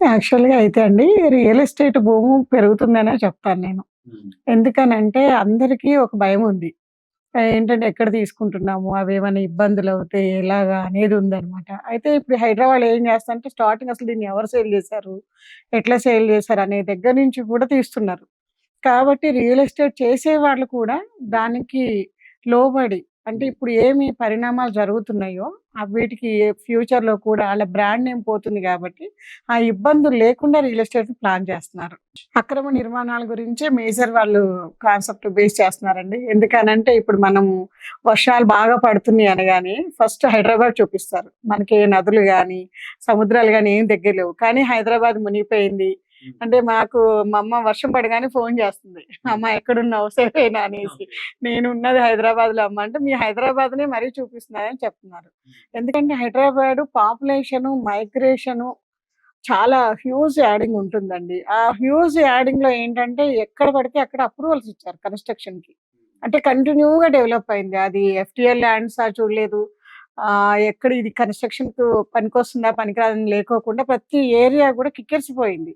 యాక్చువల్‌గా అయితే అండి రియల్ ఎస్టేట్ భూము పెరుగుతుందనే చెప్తాను నేను. ఎందుకనంటే అందరికీ ఒక భయముంది. ఆహ్, ఏంటంటే ఎక్కడ తీసుకుంటున్నాము? అవేమైనా ఇబ్బందులవుతాయి ఎలాగా అనేది ఉందనమాట. అయితే ఇప్పుడు హైదరాబాద్‌లో ఏం చేస్తారంటే స్టార్టింగ్ అసలు దీన్ని ఎవరు సేల్ చేశారు? ఎట్లా సేల్ చేశారు? అనే దగ్గర నుంచి కూడా తీస్తున్నారు. కాబట్టి రియల్ ఎస్టేట్ చేసేవాళ్ళు కూడా దానికి లోబడి అంటే ఇప్పుడు ఏమి పరిణామాలు జరుగుతున్నాయో ఆహ్, వీటికి ఫ్యూచర్‌లో కూడా వాళ్ళ బ్రాండ్ నేమ్ పోతుంది కాబట్టి ఆ ఇబ్బందులు లేకుండా రియల్ ఎస్టేట్ ప్లాన్ చేస్తున్నారు. అక్రమ నిర్మాణాల గురించే మేజర్ వాళ్ళు కాన్సెప్ట్ బేస్ చేస్తున్నారండి. ఎందుకనంటే ఇప్పుడు మనం వర్షాలు బాగా పడుతున్నాయి అనగానే ఫస్ట్ హైదరాబాద్ చూపిస్తారు. మనకి నదులు కానీ సముద్రాలు కానీ ఏం దగ్గర లేవు. కానీ హైదరాబాద్ మునిగిపోయింది. అంటే మాకు మా అమ్మ వర్షం పడగానే ఫోన్ చేస్తుంది. అమ్మ ఎక్కడున్నావు? సేఫేనా అనేసి. నేను ఉన్నది హైదరాబాద్‌లో అమ్మ అంటే మీ హైదరాబాద్‌నే మరీ చూపిస్తున్నారని చెప్తున్నారు. ఎందుకంటే హైదరాబాదు పాపులేషను, మైగ్రేషను చాలా హ్యూజ్ యాడింగ్ ఉంటుందండి. ఆ హ్యూజ్ యాడింగ్‌లో ఏంటంటే ఎక్కడ పడితే అక్కడ అప్రూవల్స్ ఇచ్చారు కన్‌స్ట్రక్షన్‌కి. అంటే కంటిన్యూ‌గా డెవలప్ అయింది. అది ఎఫ్‌టీఎల్ ల్యాండ్సా చూడలేదు. ఆహ్, ఎక్కడ ఇది కన్‌స్ట్రక్షన్‌కు పనికొస్తుందా? పనికిరాదని లేకోకుండా ప్రతి ఏరియా కూడా కిక్కిరిసిపోయింది.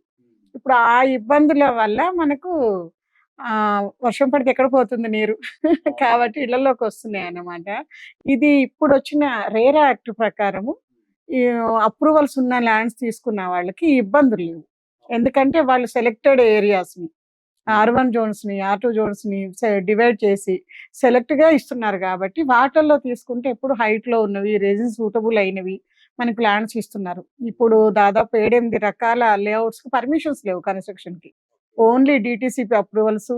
ఇప్పుడు ఆ ఇబ్బందుల వల్ల మనకు ఆహ్, వర్షం పడితే ఎక్కడ పోతుంది నీరు? కాబట్టి ఇళ్ళలోకొస్తున్నాయన్నమాట. ఇది ఇప్పుడొచ్చిన రేరా యాక్ట్ ప్రకారము ఈ అప్రూవల్స్ ఉన్న ల్యాండ్స్ తీసుకున్న వాళ్ళకి ఇబ్బందులు లేవు. ఎందుకంటే వాళ్ళు సెలెక్టెడ్ ఏరియాస్‌ని హ్మ్. ఆర్-1 జోన్స్‌ని, ఆర్-2 జోన్స్‌ని సె డివైడ్ చేసి సెలెక్ట్‌గా ఇస్తున్నారు కాబట్టి వాటిల్లో తీసుకుంటే ఎప్పుడు హైట్‌లో ఉన్నవి, రెసిడెన్స్ సూటబుల్ అయినవి మనకి ల్యాండ్స్ ఇస్తున్నారు. ఇప్పుడు దాదాపు 7, 8 రకాల లేఅవుట్స్‌కి పర్మిషన్స్ లేవు కన్‌స్ట్రక్షన్‌కి. ఓన్లీ డిటిసిపి అప్రూవల్స్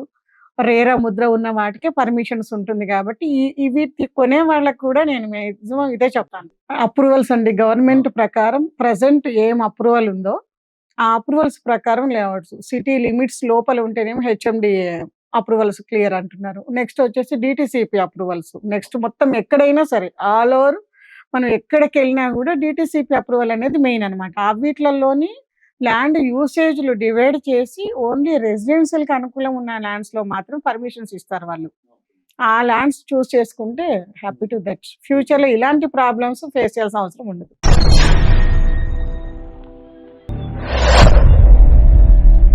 రేరా ముద్ర ఉన్న వాటికే పర్మిషన్స్ ఉంటుంది కాబట్టి ఇవి కొనే వాళ్ళకి కూడా నేను మాక్సిమం ఇదే చెప్తాను. అప్రూవల్స్ అండి. గవర్నమెంట్ ప్రకారం ప్రజెంట్ ఏం అప్రూవల్ ఉందో ఆ అప్రూవల్స్ ప్రకారం లేఅవుట్స్. సిటీ లిమిట్స్ లోపల ఉంటేనేమో హెచ్ఎండి అప్రూవల్స్ క్లియర్ అంటున్నారు. నెక్స్ట్ వచ్చేసి డిటిసిపి అప్రూవల్స్. నెక్స్ట్ మొత్తం ఎక్కడైనా సరే ఆల్ ఓవర్ మనం ఎక్కడికెళ్ళినా కూడా డిటిసిపి అప్రూవల్ అనేది మెయిన్ అనమాట. ఆ వీట్లల్లోని ల్యాండ్ యూసేజ్‌లు డివైడ్ చేసి ఓన్లీ రెసిడెన్షియల్‌కి అనుకూలం ఉన్న ల్యాండ్స్‌లో మాత్రం పర్మిషన్స్ ఇస్తారు వాళ్ళు. ఆ ల్యాండ్స్ చూస్ చేసుకుంటే హ్యాపీ టు దట్. ఫ్యూచర్‌లో ఇలాంటి ప్రాబ్లమ్స్ ఫేస్ చేయాల్సిన అవసరం ఉండదు.